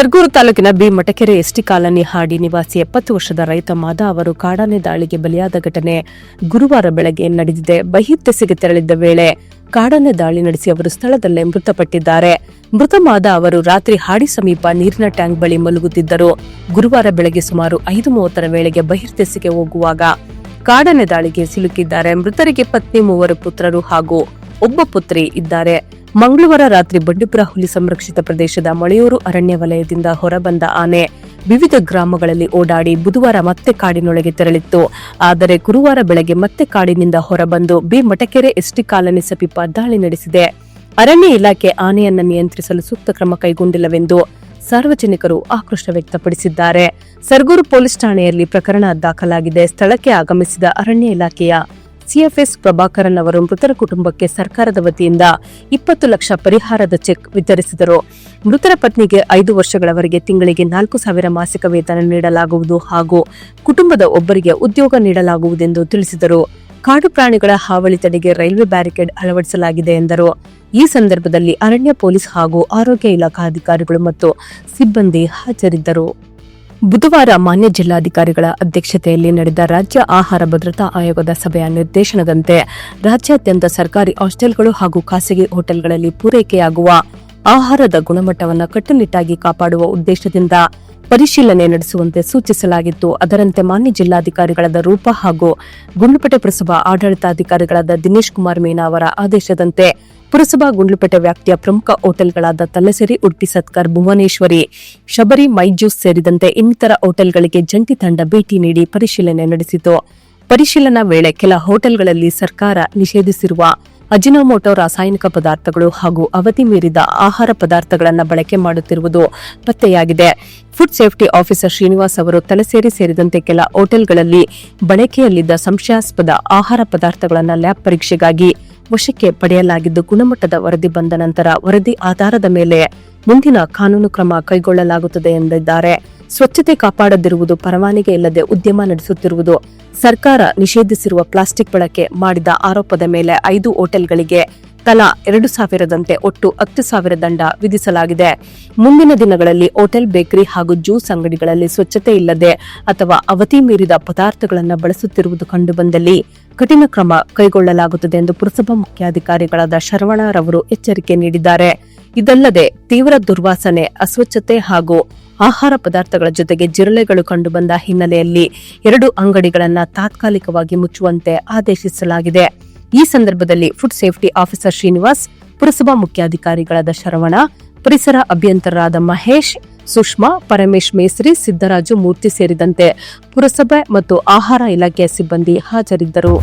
ಸರ್ಗೂರು ತಾಲೂಕಿನ B ಮಟಕೆರೆ ST colony ಹಾಡಿ ನಿವಾಸಿ ಎಪ್ಪತ್ತು ವರ್ಷದ ರೈತ ಮಾದ ಅವರು ಕಾಡಾನೆ ದಾಳಿಗೆ ಬಲಿಯಾದ ಘಟನೆ ಗುರುವಾರ ಬೆಳಗ್ಗೆ ನಡೆದಿದೆ. ಬಹಿರ್ತೆಸೆಗೆ ತೆರಳಿದ್ದ ವೇಳೆ ಕಾಡಾನೆ ದಾಳಿ ನಡೆಸಿ ಅವರು ಸ್ಥಳದಲ್ಲೇ ಮೃತಪಟ್ಟಿದ್ದಾರೆ. ಮೃತ ಮಾದ ಅವರು ರಾತ್ರಿ ಹಾಡಿ ಸಮೀಪ ನೀರಿನ ಟ್ಯಾಂಕ್ ಬಳಿ ಮಲಗುತ್ತಿದ್ದರು. ಗುರುವಾರ ಬೆಳಗ್ಗೆ ಸುಮಾರು ಐದು ಮೂವತ್ತರ ವೇಳೆಗೆ ಬಹಿರ್ತೆಸೆಗೆ ಹೋಗುವಾಗ ಕಾಡಾನೆ ದಾಳಿಗೆ ಸಿಲುಕಿದ್ದಾರೆ. ಮೃತರಿಗೆ ಪತ್ನಿ, ಮೂವರು ಪುತ್ರರು ಹಾಗೂ ಒಬ್ಬ ಪುತ್ರಿ ಇದ್ದಾರೆ. ಮಂಗಳವಾರ ರಾತ್ರಿ ಬಂಡೀಪುರ ಹುಲಿ ಸಂರಕ್ಷಿತ ಪ್ರದೇಶದ ಮಳೆಯೂರು ಅರಣ್ಯ ವಲಯದಿಂದ ಹೊರಬಂದ ಆನೆ ವಿವಿಧ ಗ್ರಾಮಗಳಲ್ಲಿ ಓಡಾಡಿ ಬುಧವಾರ ಮತ್ತೆ ಕಾಡಿನೊಳಗೆ ತೆರಳಿತ್ತು. ಆದರೆ ಗುರುವಾರ ಬೆಳಗ್ಗೆ ಮತ್ತೆ ಕಾಡಿನಿಂದ ಹೊರಬಂದು ಬಿ ಮಟಕೆರೆ ಎಸ್ಟಿ ಕಾಲನಿ ಸಮೀಪ ದಾಳಿ ನಡೆಸಿದೆ. ಅರಣ್ಯ ಇಲಾಖೆ ಆನೆಯನ್ನು ನಿಯಂತ್ರಿಸಲು ಸೂಕ್ತ ಕ್ರಮ ಕೈಗೊಂಡಿಲ್ಲವೆಂದು ಸಾರ್ವಜನಿಕರು ಆಕ್ರೋಶ ವ್ಯಕ್ತಪಡಿಸಿದ್ದಾರೆ. ಸರ್ಗೂರು ಪೊಲೀಸ್ ಠಾಣೆಯಲ್ಲಿ ಪ್ರಕರಣ ದಾಖಲಾಗಿದೆ. ಸ್ಥಳಕ್ಕೆ ಆಗಮಿಸಿದ ಅರಣ್ಯ ಇಲಾಖೆಯ ಸಿಎಫ್ಎಸ್ ಪ್ರಭಾಕರನ್ ಅವರು ಮೃತರ ಕುಟುಂಬಕ್ಕೆ ಸರ್ಕಾರದ ವತಿಯಿಂದ ಇಪ್ಪತ್ತು ಲಕ್ಷ ಪರಿಹಾರದ ಚೆಕ್ ವಿತರಿಸಿದರು. ಮೃತರ ಪತ್ನಿಗೆ ಐದು ವರ್ಷಗಳವರೆಗೆ ತಿಂಗಳಿಗೆ ನಾಲ್ಕು ಸಾವಿರ ಮಾಸಿಕ ವೇತನ ನೀಡಲಾಗುವುದು ಹಾಗೂ ಕುಟುಂಬದ ಒಬ್ಬರಿಗೆ ಉದ್ಯೋಗ ನೀಡಲಾಗುವುದೆಂದು ತಿಳಿಸಿದರು. ಕಾಡು ಪ್ರಾಣಿಗಳ ಹಾವಳಿ ತಡೆಗೆ ರೈಲ್ವೆ ಬ್ಯಾರಿಕೇಡ್ ಅಳವಡಿಸಲಾಗಿದೆ ಎಂದರು. ಈ ಸಂದರ್ಭದಲ್ಲಿ ಅರಣ್ಯ ಪೊಲೀಸ್ ಹಾಗೂ ಆರೋಗ್ಯ ಇಲಾಖಾ ಅಧಿಕಾರಿಗಳು ಮತ್ತು ಸಿಬ್ಬಂದಿ ಹಾಜರಿದ್ದರು. ಬುಧವಾರ ಮಾನ್ಯ ಜಿಲ್ಲಾಧಿಕಾರಿಗಳ ಅಧ್ಯಕ್ಷತೆಯಲ್ಲಿ ನಡೆದ ರಾಜ್ಯ ಆಹಾರ ಭದ್ರತಾ ಆಯೋಗದ ಸಭೆಯ ನಿರ್ದೇಶನದಂತೆ ರಾಜ್ಯಾದ್ಯಂತ ಸರ್ಕಾರಿ ಹಾಸ್ಟೆಲ್ಗಳು ಹಾಗೂ ಖಾಸಗಿ ಹೋಟೆಲ್ಗಳಲ್ಲಿ ಪೂರೈಕೆಯಾಗುವ ಆಹಾರದ ಗುಣಮಟ್ಟವನ್ನು ಕಟ್ಟುನಿಟ್ಟಾಗಿ ಕಾಪಾಡುವ ಉದ್ದೇಶದಿಂದ ಪರಿಶೀಲನೆ ನಡೆಸುವಂತೆ ಸೂಚಿಸಲಾಗಿತ್ತು. ಅದರಂತೆ ಮಾನ್ಯ ಜಿಲ್ಲಾಧಿಕಾರಿಗಳಾದ ರೂಪ ಹಾಗೂ ಗುಂಡ್ಲುಪೇಟೆ ಪುರಸಭಾ ಆಡಳಿತಾಧಿಕಾರಿಗಳಾದ ದಿನೇಶ್ ಕುಮಾರ್ ಮೀನಾ ಅವರ ಆದೇಶದಂತೆ ಪುರಸಭಾ ಗುಂಡ್ಲುಪೇಟೆ ವ್ಯಾಪ್ತಿಯ ಪ್ರಮುಖ ಹೋಟೆಲ್ಗಳಾದ ತಲಸೆರಿ ಉಡುಪಿ ಸತ್ಕರ್, ಭುವನೇಶ್ವರಿ, ಶಬರಿ, ಮೈಜೂಸ್ ಸೇರಿದಂತೆ ಇನ್ನಿತರ ಹೋಟೆಲ್ಗಳಿಗೆ ಜಂಟಿ ತಂಡ ಭೇಟಿ ನೀಡಿ ಪರಿಶೀಲನೆ ನಡೆಸಿತು. ಪರಿಶೀಲನಾ ವೇಳೆ ಕೆಲ ಹೋಟೆಲ್ಗಳಲ್ಲಿ ಸರ್ಕಾರ ನಿಷೇಧಿಸಿರುವ ಅಜಿನೋಮೋಟೋ ರಾಸಾಯನಿಕ ಪದಾರ್ಥಗಳು ಹಾಗೂ ಅವಧಿ ಮೀರಿದ ಆಹಾರ ಪದಾರ್ಥಗಳನ್ನು ಬಳಕೆ ಮಾಡುತ್ತಿರುವುದು ಪತ್ತೆಯಾಗಿದೆ. ಫುಡ್ ಸೇಫ್ಟಿ ಆಫೀಸರ್ ಶ್ರೀನಿವಾಸ್ ಅವರು ತಲಸೇರಿ ಸೇರಿದಂತೆ ಕೆಲ ಹೋಟೆಲ್ಗಳಲ್ಲಿ ಬಳಕೆಯಲ್ಲಿದ್ದ ಸಂಶಯಾಸ್ಪದ ಆಹಾರ ಪದಾರ್ಥಗಳನ್ನು ಲ್ಯಾಬ್ ಪರೀಕ್ಷೆಗಾಗಿ ವಶಕ್ಕೆ ಪಡೆಯಲಾಗಿದ್ದು ಗುಣಮಟ್ಟದ ವರದಿ ಬಂದ ನಂತರ ವರದಿ ಆಧಾರದ ಮೇಲೆ ಮುಂದಿನ ಕಾನೂನು ಕ್ರಮ ಕೈಗೊಳ್ಳಲಾಗುತ್ತದೆ ಎಂದಿದ್ದಾರೆ. ಸ್ವಚ್ಛತೆ ಕಾಪಾಡದಿರುವುದು ಪರವಾನಿಗೆ ಇಲ್ಲದೆ ಉದ್ಯಮ ನಡೆಸುತ್ತಿರುವುದು ಸರ್ಕಾರ ನಿಷೇಧಿಸಿರುವ ಪ್ಲಾಸ್ಟಿಕ್ ಬಳಕೆ ಮಾಡಿದ ಆರೋಪದ ಮೇಲೆ ಐದು ಹೋಟೆಲ್ಗಳಿಗೆ ತಲಾ ಎರಡು ಸಾವಿರದಂತೆ ಒಟ್ಟು ಹತ್ತು ಸಾವಿರ ದಂಡ ವಿಧಿಸಲಾಗಿದೆ. ಮುಂದಿನ ದಿನಗಳಲ್ಲಿ ಹೋಟೆಲ್, ಬೇಕರಿ ಹಾಗೂ ಜ್ಯೂಸ್ ಅಂಗಡಿಗಳಲ್ಲಿ ಸ್ವಚ್ಛತೆ ಇಲ್ಲದೆ ಅಥವಾ ಅವಧಿ ಮೀರಿದ ಪದಾರ್ಥಗಳನ್ನು ಬಳಸುತ್ತಿರುವುದು ಕಂಡುಬಂದಲ್ಲಿ ಕಠಿಣ ಕ್ರಮ ಕೈಗೊಳ್ಳಲಾಗುತ್ತದೆ ಎಂದು ಪುರಸಭಾ ಮುಖ್ಯಾಧಿಕಾರಿಗಳಾದ ಶರವಣರವರು ಎಚ್ಚರಿಕೆ ನೀಡಿದ್ದಾರೆ. ಇದಲ್ಲದೆ ತೀವ್ರ ದುರ್ವಾಸನೆ, ಅಸ್ವಚ್ಛತೆ ಹಾಗೂ ಆಹಾರ ಪದಾರ್ಥಗಳ ಜೊತೆಗೆ ಜಿರಳೆಗಳು ಕಂಡುಬಂದ ಹಿನ್ನೆಲೆಯಲ್ಲಿ ಎರಡು ಅಂಗಡಿಗಳನ್ನು ತಾತ್ಕಾಲಿಕವಾಗಿ ಮುಚ್ಚುವಂತೆ ಆದೇಶಿಸಲಾಗಿದೆ. ಈ ಸಂದರ್ಭದಲ್ಲಿ ಫುಡ್ ಸೇಫ್ಟಿ ಆಫೀಸರ್ ಶ್ರೀನಿವಾಸ್, ಪುರಸಭಾ ಮುಖ್ಯಾಧಿಕಾರಿಗಳಾದ ಶರವಣ, ಪರಿಸರ ಅಭಿಯಂತರರಾದ ಮಹೇಶ್ ಸುಷ್ಮಾ ಪರಮೇಶ್ ಮೇಸ್ರಿ ಸಿದ್ದರಾಜು ಮೂರ್ತಿ ಸೇರಿದಂತೆ ಪುರಸಭೆ ಮತ್ತು ಆಹಾರ ಇಲಾಖೆಯ ಸಿಬ್ಬಂದಿ ಹಾಜರಿದ್ದರು.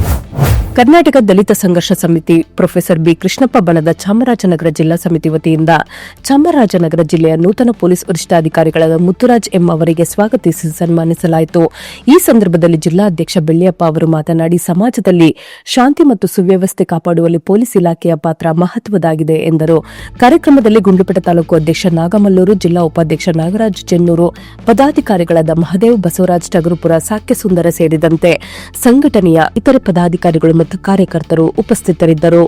ಕರ್ನಾಟಕ ದಲಿತ ಸಂಘರ್ಷ ಸಮಿತಿ ಪ್ರೊಫೆಸರ್ ಬಿ ಕೃಷ್ಣಪ್ಪ ಬಣದ ಚಾಮರಾಜನಗರ ಜಿಲ್ಲಾ ಸಮಿತಿ ವತಿಯಿಂದ ಚಾಮರಾಜನಗರ ಜಿಲ್ಲೆಯ ನೂತನ ಪೊಲೀಸ್ ವರಿಷ್ಠಾಧಿಕಾರಿಗಳಾದ ಮುತ್ತುರಾಜ್ ಎಂ ಅವರಿಗೆ ಸ್ವಾಗತಿಸಿ ಸನ್ಮಾನಿಸಲಾಯಿತು. ಈ ಸಂದರ್ಭದಲ್ಲಿ ಜಿಲ್ಲಾಧ್ಯಕ್ಷ ಬೆಳ್ಳಿಯಪ್ಪ ಅವರು ಮಾತನಾಡಿ, ಸಮಾಜದಲ್ಲಿ ಶಾಂತಿ ಮತ್ತು ಸುವ್ಯವಸ್ಥೆ ಕಾಪಾಡುವಲ್ಲಿ ಪೊಲೀಸ್ ಇಲಾಖೆಯ ಪಾತ್ರ ಮಹತ್ವದಾಗಿದೆ ಎಂದರು. ಕಾರ್ಯಕ್ರಮದಲ್ಲಿ ಗುಂಡ್ಲುಪೇಟೆ ತಾಲೂಕು ಅಧ್ಯಕ್ಷ ನಾಗಮಲ್ಲೂರು, ಜಿಲ್ಲಾ ಉಪಾಧ್ಯಕ್ಷ ನಾಗರಾಜ್ ಚೆನ್ನೂರು, ಪದಾಧಿಕಾರಿಗಳಾದ ಮಹದೇವ್ ಬಸವರಾಜ್ ಟಗರುಪುರ ಸಾಕ್ಯ ಸುಂದರ ಸೇರಿದಂತೆ ಸಂಘಟನೆಯ ಇತರೆ ಪದಾಧಿಕಾರಿಗಳು ಮತ್ತು ಕಾರ್ಯಕರ್ತರು ಉಪಸ್ಥಿತರಿದ್ದರು.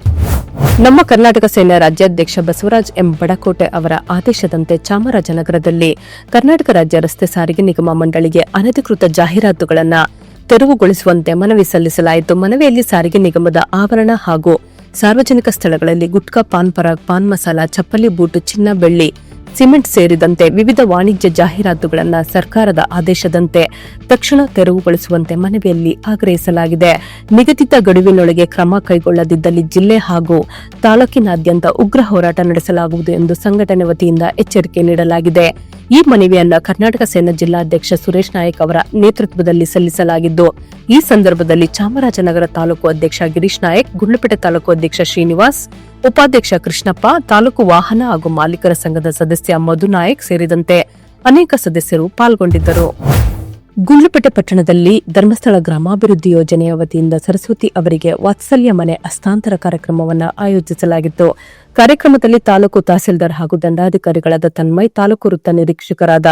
ನಮ್ಮ ಕರ್ನಾಟಕ ಸೇನೆ ರಾಜ್ಯಾಧ್ಯಕ್ಷ ಬಸವರಾಜ್ ಎಂ. ಬಡಕೋಟೆ ಅವರ ಆದೇಶದಂತೆ ಚಾಮರಾಜನಗರದಲ್ಲಿ ಕರ್ನಾಟಕ ರಾಜ್ಯ ರಸ್ತೆ ಸಾರಿಗೆ ನಿಗಮ ಮಂಡಳಿಗೆ ಅನಧಿಕೃತ ಜಾಹೀರಾತುಗಳನ್ನು ತೆರವುಗೊಳಿಸುವಂತೆ ಮನವಿ ಸಲ್ಲಿಸಲಾಯಿತು. ಮನವಿಯಲ್ಲಿ ಸಾರಿಗೆ ನಿಗಮದ ಆವರಣ ಹಾಗೂ ಸಾರ್ವಜನಿಕ ಸ್ಥಳಗಳಲ್ಲಿ ಗುಟ್ಕಾ ಪಾನ್ ಪರಾಗ್ ಪಾನ್ ಮಸಾಲ, ಚಪ್ಪಲಿ ಬೂಟು, ಚಿನ್ನ, ಬೆಳ್ಳಿ ಸಿಮೆಂಟ್ ಸೇರಿದಂತೆ ವಿವಿಧ ವಾಣಿಜ್ಯ ಜಾಹೀರಾತುಗಳನ್ನು ಸರ್ಕಾರದ ಆದೇಶದಂತೆ ತಕ್ಷಣ ತೆರವುಗೊಳಿಸುವಂತೆ ಮನವಿಯಲ್ಲಿ ಆಗ್ರಹಿಸಲಾಗಿದೆ. ನಿಗದಿತ ಗಡುವಿನೊಳಗೆ ಕ್ರಮ ಕೈಗೊಳ್ಳದಿದ್ದಲ್ಲಿ ಜಿಲ್ಲೆ ಹಾಗೂ ತಾಲೂಕಿನಾದ್ಯಂತ ಉಗ್ರ ಹೋರಾಟ ನಡೆಸಲಾಗುವುದು ಎಂದು ಸಂಘಟನೆ ವತಿಯಿಂದ ಎಚ್ಚರಿಕೆ ನೀಡಲಾಗಿದೆ. ಈ ಮನವಿಯನ್ನ ಕರ್ನಾಟಕ ಸೇನಾ ಜಿಲ್ಲಾಧ್ಯಕ್ಷ ಸುರೇಶ್ ನಾಯಕ್ ಅವರ ನೇತೃತ್ವದಲ್ಲಿ ಸಲ್ಲಿಸಲಾಗಿದ್ದು, ಈ ಸಂದರ್ಭದಲ್ಲಿ ಚಾಮರಾಜನಗರ ತಾಲೂಕು ಅಧ್ಯಕ್ಷ ಗಿರೀಶ್ ನಾಯಕ್, ಗುಂಡ್ಲುಪೇಟೆ ತಾಲೂಕು ಅಧ್ಯಕ್ಷ ಶ್ರೀನಿವಾಸ್, ಉಪಾಧ್ಯಕ್ಷ ಕೃಷ್ಣಪ್ಪ, ತಾಲೂಕು ವಾಹನ ಹಾಗೂ ಮಾಲೀಕರ ಸಂಘದ ಸದಸ್ಯ ಮಧು ನಾಯಕ್ ಸೇರಿದಂತೆ ಅನೇಕ ಸದಸ್ಯರು ಪಾಲ್ಗೊಂಡಿದ್ದರು. ಗುಂಡ್ಲುಪೇಟೆ ಪಟ್ಟಣದಲ್ಲಿ ಧರ್ಮಸ್ಥಳ ಗ್ರಾಮಾಭಿವೃದ್ಧಿ ಯೋಜನೆಯ ವತಿಯಿಂದ ಸರಸ್ವತಿ ಅವರಿಗೆ ವಾತ್ಸಲ್ಯ ಮನೆ ಹಸ್ತಾಂತರ ಕಾರ್ಯಕ್ರಮವನ್ನು ಆಯೋಜಿಸಲಾಗಿತ್ತು. ಕಾರ್ಯಕ್ರಮದಲ್ಲಿ ತಾಲೂಕು ತಹಸೀಲ್ದಾರ್ ಹಾಗೂ ದಂಡಾಧಿಕಾರಿಗಳಾದ ತನ್ಮಯ್, ತಾಲೂಕು ವೃತ್ತ ನಿರೀಕ್ಷಕರಾದ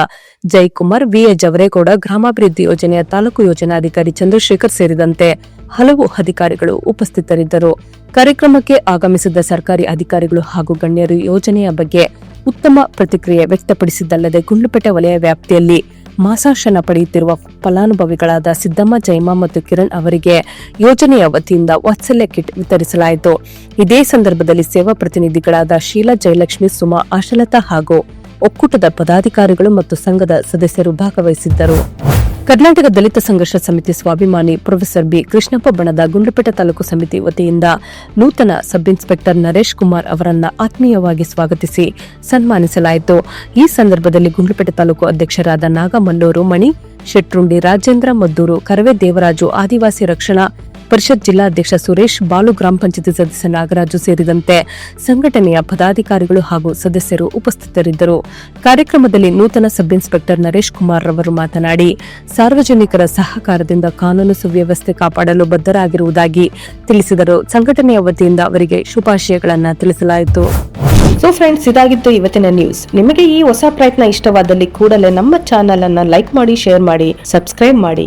ಜಯಕುಮಾರ್ ವಿಎ ಜವರೇಗೌಡ, ಗ್ರಾಮಾಭಿವೃದ್ಧಿ ಯೋಜನೆಯ ತಾಲೂಕು ಯೋಜನಾಧಿಕಾರಿ ಚಂದ್ರಶೇಖರ್ ಸೇರಿದಂತೆ ಹಲವು ಅಧಿಕಾರಿಗಳು ಉಪಸ್ಥಿತರಿದ್ದರು. ಕಾರ್ಯಕ್ರಮಕ್ಕೆ ಆಗಮಿಸಿದ ಸರ್ಕಾರಿ ಅಧಿಕಾರಿಗಳು ಹಾಗೂ ಗಣ್ಯರು ಯೋಜನೆಯ ಬಗ್ಗೆ ಉತ್ತಮ ಪ್ರತಿಕ್ರಿಯೆ ವ್ಯಕ್ತಪಡಿಸಿದ್ದಲ್ಲದೆ ಗುಂಡ್ಲುಪೇಟೆ ವಲಯ ವ್ಯಾಪ್ತಿಯಲ್ಲಿ ಮಾಸಾಶನ ಪಡೆಯುತ್ತಿರುವ ಫಲಾನುಭವಿಗಳಾದ ಸಿದ್ದಮ್ಮ ಜೈಮಾ ಮತ್ತು ಕಿರಣ್ ಅವರಿಗೆ ಯೋಜನೆಯ ವತಿಯಿಂದ ವಾತ್ಸಲ್ಯ ಕಿಟ್ ವಿತರಿಸಲಾಯಿತು. ಇದೇ ಸಂದರ್ಭದಲ್ಲಿ ಸೇವಾ ಪ್ರತಿನಿಧಿಗಳಾದ ಶೀಲಾ, ಜಯಲಕ್ಷ್ಮಿ, ಸುಮಾ, ಆಶಲತಾ ಹಾಗೂ ಒಕ್ಕೂಟದ ಪದಾಧಿಕಾರಿಗಳು ಮತ್ತು ಸಂಘದ ಸದಸ್ಯರು ಭಾಗವಹಿಸಿದ್ದರು. ಕರ್ನಾಟಕ ದಲಿತ ಸಂಘರ್ಷ ಸಮಿತಿ ಸ್ವಾಭಿಮಾನಿ ಪ್ರೊಫೆಸರ್ ಬಿ ಕೃಷ್ಣಪ್ಪ ಬಣದ ಗುಂಡ್ಲಪೇಟೆ ತಾಲೂಕು ಸಮಿತಿ ವತಿಯಿಂದ ನೂತನ ಸಬ್ ಇನ್ಸ್ಪೆಕ್ಟರ್ ನರೇಶ್ ಕುಮಾರ್ ಅವರನ್ನ ಆತ್ಮೀಯವಾಗಿ ಸ್ವಾಗತಿಸಿ ಸನ್ಮಾನಿಸಲಾಯಿತು. ಈ ಸಂದರ್ಭದಲ್ಲಿ ಗುಂಡ್ಲಪೇಟೆ ತಾಲೂಕು ಅಧ್ಯಕ್ಷರಾದ ನಾಗಮಲ್ಲೂರು ಮಣಿ, ಶೆಟ್ರುಂಡಿ ರಾಜೇಂದ್ರ ಮದ್ದೂರು, ಕರವೇ ದೇವರಾಜು, ಆದಿವಾಸಿ ರಕ್ಷಣಾ ಪರಿಷತ್ ಜಿಲ್ಲಾಧ್ಯಕ್ಷ ಸುರೇಶ್, ಬಾಲು ಗ್ರಾಮ ಪಂಚಾಯತಿ ಸದಸ್ಯ ನಾಗರಾಜು ಸೇರಿದಂತೆ ಸಂಘಟನೆಯ ಪದಾಧಿಕಾರಿಗಳು ಹಾಗೂ ಸದಸ್ಯರು ಉಪಸ್ಥಿತರಿದ್ದರು. ಕಾರ್ಯಕ್ರಮದಲ್ಲಿ ನೂತನ ಸಬ್ ಇನ್ಸ್ಪೆಕ್ಟರ್ ನರೇಶ್ ಕುಮಾರ್ ರವರು ಮಾತನಾಡಿ, ಸಾರ್ವಜನಿಕರ ಸಹಕಾರದಿಂದ ಕಾನೂನು ಸುವ್ಯವಸ್ಥೆ ಕಾಪಾಡಲು ಬದ್ಧರಾಗಿರುವುದಾಗಿ ತಿಳಿಸಿದರು. ಸಂಘಟನೆಯ ವತಿಯಿಂದ ಅವರಿಗೆ ಶುಭಾಶಯಗಳನ್ನು ತಿಳಿಸಲಾಯಿತು. ಸೊ ಫ್ರೆಂಡ್ಸ್ ಇದಾಗಿತ್ತು ಇವತ್ತಿನ ನ್ಯೂಸ್ ನಿಮಗೆ ಈ ಹೊಸ ಪ್ರಯತ್ನ ಇಷ್ಟವಾದಲ್ಲಿ ಕೂಡಲೇ ನಮ್ಮ ಚಾನೆಲ್ ಅನ್ನ ಲೈಕ್ ಮಾಡಿ ಶೇರ್ ಮಾಡಿ ಸಬ್ಸ್ಕ್ರೈಬ್ ಮಾಡಿ.